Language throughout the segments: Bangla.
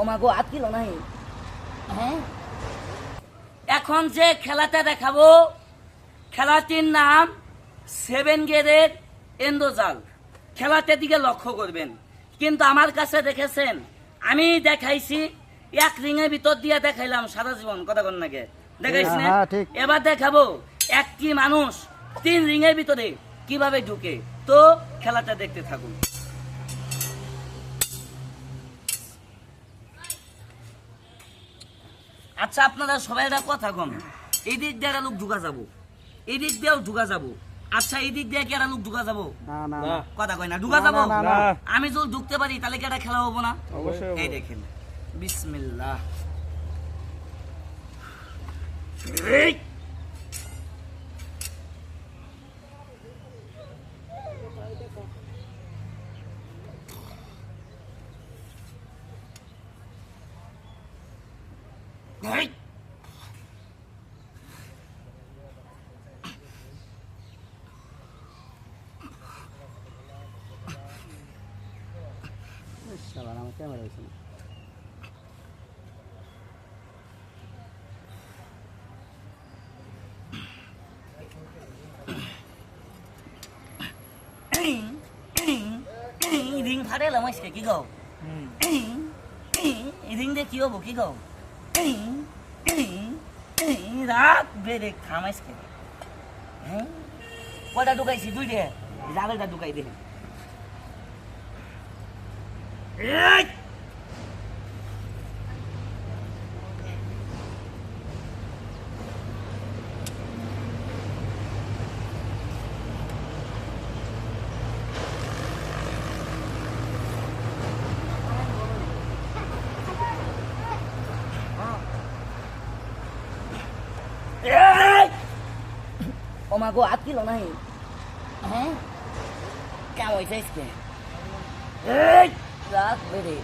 ও মা গো আটকিল নাই। হ্যাঁ? এখন যে খেলাটা দেখাবো খেলাটির নাম সেভেন গেরের এন্ডোজাল খেলাটার দিকে লক্ষ্য করবেন। কিন্তু আমার কাছে দেখেছেন আমি দেখাইছি এক রিংয়ের ভিতর দিয়ে দেখাইলাম সারা জীবন কথা কন নাকি দেখাইছি না? হ্যাঁ, এবার দেখাবো একটি মানুষ তিন রিংয়ের ভিতরে কীভাবে ঢুকে। তো খেলাটা দেখতে থাকুন। আচ্ছা আপনারা সবাই একটা কথা কম এই দিক দিয়ে একটা লোক ঢুকা যাব। এই দিক দিয়েও ঢুকা যাব। আচ্ছা এই দিক দিয়ে কি একটা লোক ঢুকা যাব? কথা কয় না ঢুকা যাব। আমি যদি ঢুকতে পারি তাহলে কি একটা খেলা হব না? অবশ্যই এই দেখেন বিসমিল্লাহ। এই! এই! শালা, আমার ক্যামেরা হয়েছে না রিং ফাটাইলাম আজকে কি গাও রিং দিয়ে কি হব কি গাও রাত বেড়ে খামাইস আজকে হ্যাঁ? কটা ঢুকাইছি? দুইটে। জাগলটা ঢুকাই দে এই! এই! ও মা গো নাই হ্যাঁ কেমন হয়েছে আজকে এই রাত বেড়ে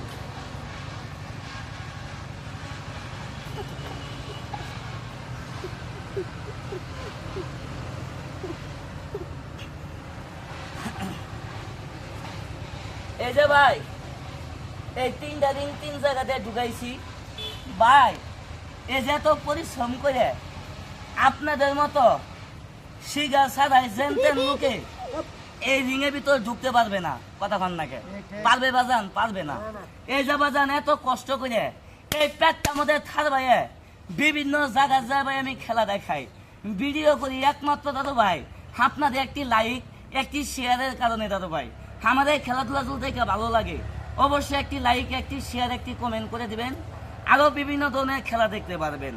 এই যে ভাই এই তিনটা রিং তিন জায়গাতে ঢুকাইছি ভাই এই যে এত পরিশ্রম করে আপনাদের মতো শিগা সাদাই জেনতেন লোকে এই রিংয়ের ভিতর ঢুকতে পারবে না কথা কন নাকে পারবে বাজান পারবে না। এই যে বাজান এত কষ্ট করে এই পেটটা মধ্যে থার ভাইয়ে, বিভিন্ন জায়গা জায়গায় আমি খেলা দেখাই। ভিডিও করি একমাত্র দাদু ভাই, আপনাদের একটি লাইক একটি শেয়ারের কারণে দাদু ভাই। আমাদের খেলাধুলা দেখে ভালো লাগে। অবশ্যই একটি লাইক একটি শেয়ার একটি কমেন্ট করে দিবেন। আরও বিভিন্ন ধরনের খেলা দেখতে পারবেন।